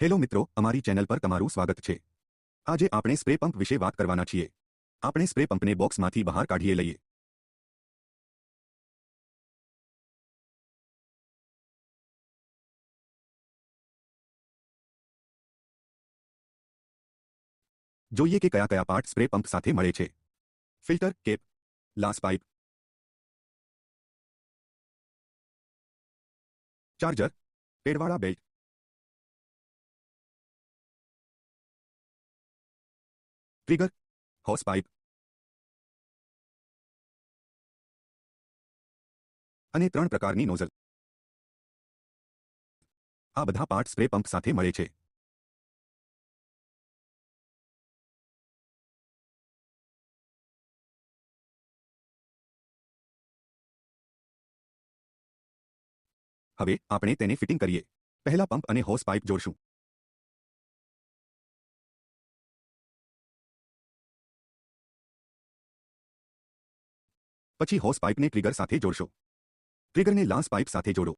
Hello મિત્રો, અમારી channel પર તમારું સ્વાગત છે. આજે આપણે સ્પ્રે પંપ વિશે વાત કરવાના છીએ. આપણે સ્પ્રે પંપને બોક્સમાંથી બહાર કાઢીએ લઈએ. જોઈએ કે કયા કયા પાર્ટ સ્પ્રે પંપ સાથે મળે છે. ફિલ્ટર, કેપ લાસ પાઇપ, ચાર્જર, પેડવાળા બેલ્ટ હોસ પાઇપ અને ત્રણ પ્રકારની નોઝલ આ બધા પાર્ટ સ્પ્રે પંપ સાથે મળે છે હવે આપણે તેને ફિટિંગ કરીએ પહેલા પંપ અને હોસ પાઇપ જોડશું. પછી હોસ પાઇપને ટ્રિગર સાથે જોડશો. ટ્રિગરને લાન્સ પાઇપ સાથે જોડો.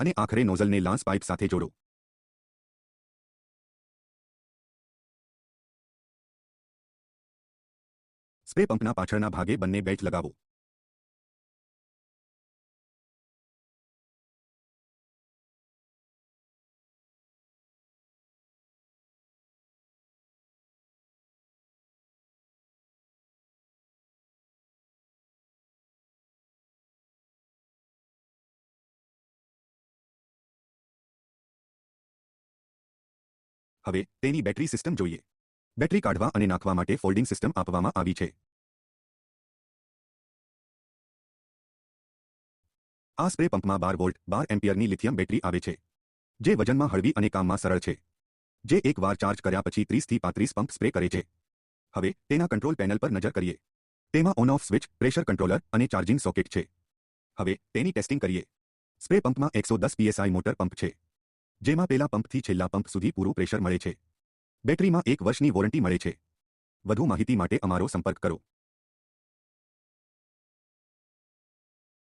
અને આખરે નોઝલને લાન્સ પાઇપ સાથે જોડો. સ્પ્રે પંપના પાછળના ભાગે બંને બેટ લગાવો. હવે તેની બેટરી સિસ્ટમ જોઈએ. બેટરી કાઢવા અને નાખવા માટે ફોલ્ડિંગ સિસ્ટમ આપવામાં આવી છે. આ સ્પ્રે પંપમાં બાર વોલ્ટ, બાર એમ્પિયરની લિથિયમ બેટરી આવે છે, જે વજનમાં હળવી અને કામમાં સરળ છે, જે એકવાર ચાર્જ કર્યા પછી ત્રીસથી પાંત્રીસ પંપ સ્પ્રે કરે છે. હવે તેના કંટ્રોલ પેનલ પર નજર કરીએ. તેમાં on off switch, pressure controller અને ચાર્જિંગ સોકેટ છે. હવે તેની ટેસ્ટિંગ કરીએ. સ્પ્રે પંપમાં એકસો દસ પીએસઆઈ મોટર પંપ છે. જેમાં પેલા પંપથી છેલ્લા પંપ સુધી પૂરું પ્રેશર મળે છે. બેટરીમાં એક વર્ષની વોરંટી મળે છે. વધુ માહિતી માટે અમારો સંપર્ક કરો.